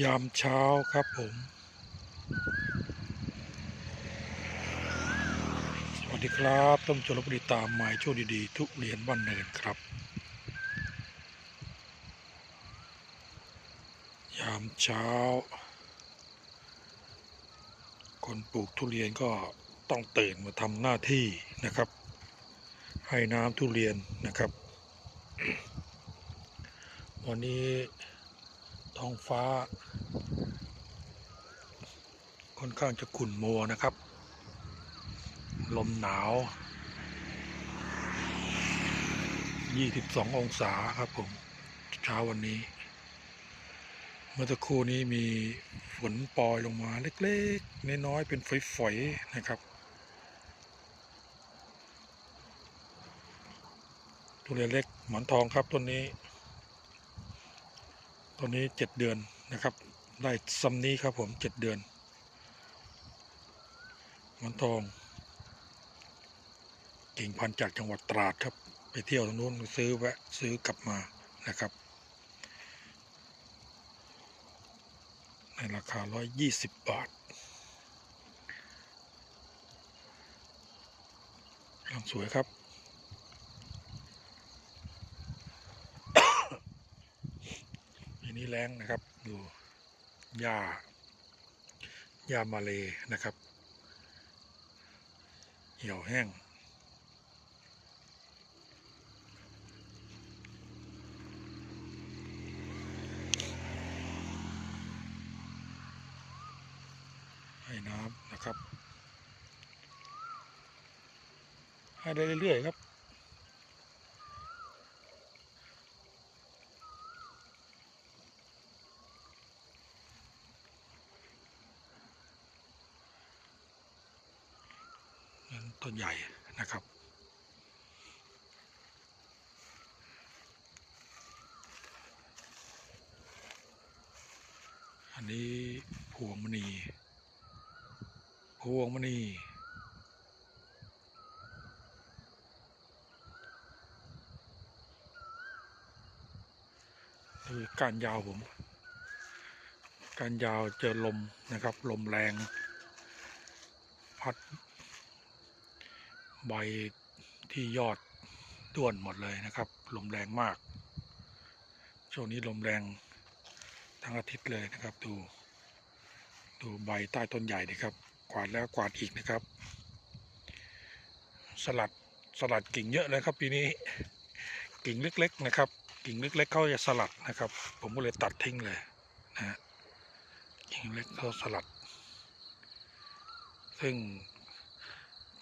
ยามเช้าครับผม สวัสดีครับต้มชลบุรีตามหมายช่วงดีๆ ทุกเรียนบ้านเนินครับ ยามเช้า คนปลูกทุเรียนก็ต้องตื่นมาทำหน้าที่นะครับ ให้น้ำทุเรียนนะครับ วันนี้ ท้องฟ้า ค่อนข้างจะขุ่นมัวนะครับ ลมหนาว 22 องศาครับผม เช้าวันนี้ เมื่อสักครู่นี้มีฝนปล่อยลงมาเล็กๆ น้อยๆ เป็นฝอยๆ นะครับทุเรียนเล็กหมอนทองครับต้นนี้ ต้นนี้เจ็ดเดือนนะครับ ได้ซัมนี้ครับผมเจ็ดเดือนมอนทองกิ่งพันจากจังหวัดตราดครับ ไปเที่ยวตรงนู้นซื้อแวะซื้อกลับมานะครับ ในราคา 120 บาทกำลังสวยครับ ปี นี้แรงนะครับดูหญ้าหญ้ามาเลยนะครับ เหี่ยวแห้ง ให้น้ำนะครับ ให้ได้เรื่อยๆครับ ต้นใหญ่นะครับอันนี้พวงมณีพวงมณีคือการยาวผม การยาวเจอลมนะครับ ลมแรง พัด ใบที่ยอดด้วนหมดเลยนะครับ ลมแรงมาก ช่วงนี้ลมแรงทั้งอาทิตย์เลยนะครับ ดู ดูใบใต้ต้นใหญ่นะครับ กวาดแล้วกวาดอีกนะครับ สลัดสลัดกิ่งเยอะเลยครับปีนี้ กิ่งเล็กๆนะครับ กิ่งเล็กๆเขาจะสลัดนะครับ ผมก็เลยตัดทิ้งเลยนะฮะกิ่งเล็กเขาสลัด ซึ่ง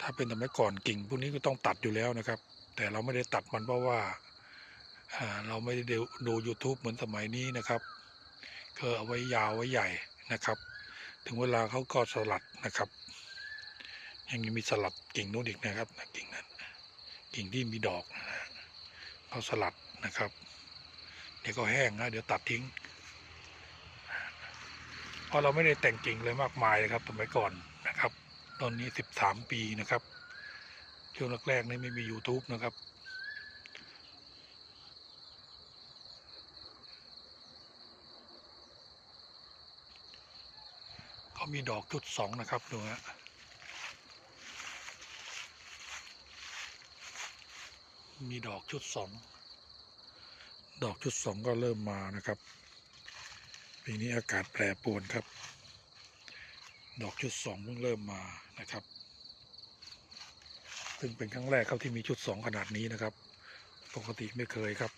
ถ้าเป็นสมัยก่อนกิ่งพวกนี้ก็ต้องตัดอยู่แล้วนะครับ แต่เราไม่ได้ตัดมันเพราะว่าเราไม่ได้ดูดู YouTube เหมือนสมัยนี้นะครับก็เอาไว้ยาวไว้ใหญ่นะครับ ถึงเวลาเขาก็สลัดนะครับ ยังมีสลัดกิ่งนู้นอีกนะครับกิ่งนั้น กิ่งที่มีดอกนะเขาสลัดนะครับ เดี๋ยวก็แห้งนะเดี๋ยวตัดทิ้งเพราะเราไม่ได้แต่งกิ่งเลยมากมายเลยครับสมัยก่อนนะครับ ตอนนี้สิบสามปีนะครับ ช่วงแรกๆนี่ไม่มี YouTube นะครับเขามีดอกชุดสองนะครับ ดูฮะมีดอกชุดสอง ดอกชุดสองก็เริ่มมานะครับ ปีนี้อากาศแปรปรวนครับ ดอกชุดสองเพิ่งเริ่มมานะครับ ซึ่งเป็นครั้งแรกครับที่มีชุดสองขนาดนี้นะครับ ปกติไม่เคยครับ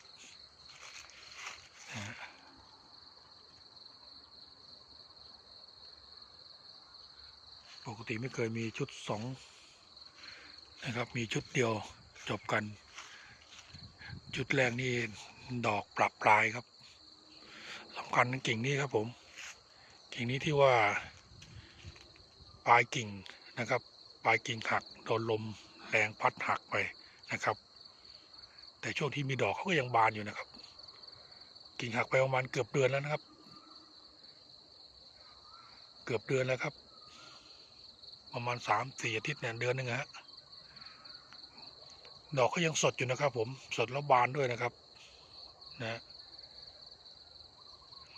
ปกติไม่เคยมีชุดสองนะครับ มีชุดเดียวจบกัน ชุดแรกนี่ดอกปรับปลายครับสำคัญกิ่งนี้ครับผม กิ่งนี้ที่ว่า ปลายกิ่งนะครับ ปลายกิ่งหักโดนลมแรงพัดหักไปนะครับ แต่ช่วงที่มีดอกเขาก็ยังบานอยู่นะครับ กิ่งหักไปประมาณเกือบเดือนแล้วนะครับ เกือบเดือนแล้วครับ ประมาณสามสี่อาทิตย์เนี่ยเดือนหนึ่งฮะดอกก็ยังสดอยู่นะครับ ผมสดแล้วบานด้วยนะครับนะ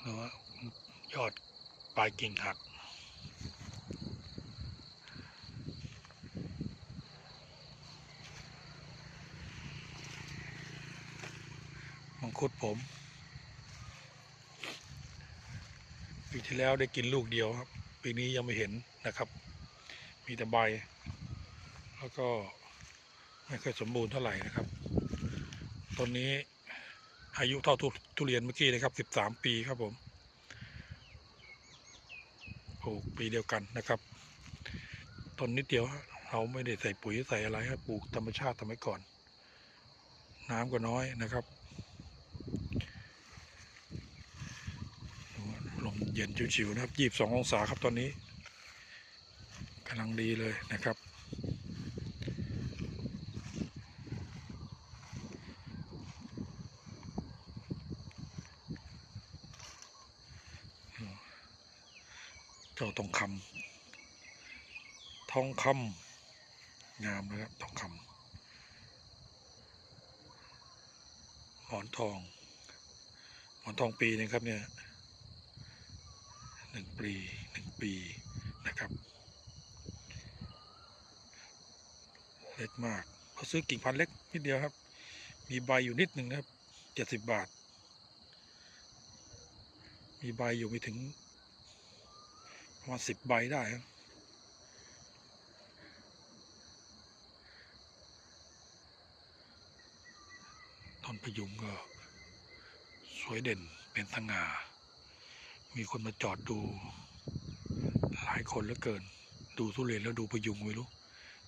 ดูว่ายอดปลายกิ่งหัก คุดผมปีที่แล้วได้กินลูกเดียวครับ ปีนี้ยังไม่เห็นนะครับ มีแต่ใบ แล้วก็ไม่ค่อยสมบูรณ์เท่าไหร่นะครับต้นนี้อายุเท่าทุเรียนเมื่อกี้เลยครับ 13 ปีครับผมปลูกปีเดียวกันนะครับต้นนิดเดียวเราไม่ได้ใส่ปุ๋ยใส่อะไรครับปลูกธรรมชาติทำไว้ก่อน น้ำก็น้อยนะครับ ลม เย็นชิวๆนะครับยี่สิบสององศาครับตอนนี้กำลังดีเลยนะครับ เจ้าทองคำทองคำงามนะครับทองคำหมอนทองหมอนทองปีนะครับเนี่ย หนึ่งปีหนึ่งปีนะครับ เล็กมากเขาซื้อกิ่งพันธุ์เล็กนิดเดียวครับ มีใบอยู่นิดหนึ่งนะครับเจ็ดสิบบาท มีใบอยู่ไม่ถึงประมาณสิบใบได้ครับต้นพยุงก็สวยเด่นเป็นสง่า มีคนมาจอดดู หลายคนเหลือเกิน ดูทุเรียนแล้วดูพยุงไม่รู้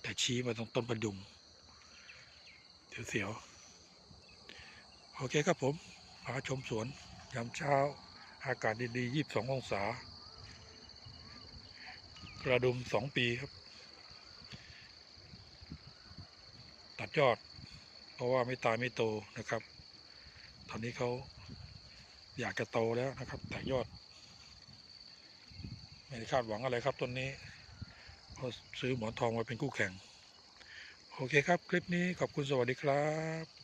แต่ชี้มาตรงต้นพยุงเสียวๆโอเคครับผมพาชมสวนยามเช้า อากาศดีๆ22องศา กระดุมสองปีครับ ตัดยอด เพราะว่าไม่ตายไม่โตนะครับ ตอนนี้เขาอยากจะโตแล้วนะครับ แต่ยอด ไม่ได้คาดหวังอะไรครับต้นนี้เพราะซื้อหมอนทองมาเป็นคู่แข่ง โอเคครับ คลิปนี้ขอบคุณสวัสดีครับ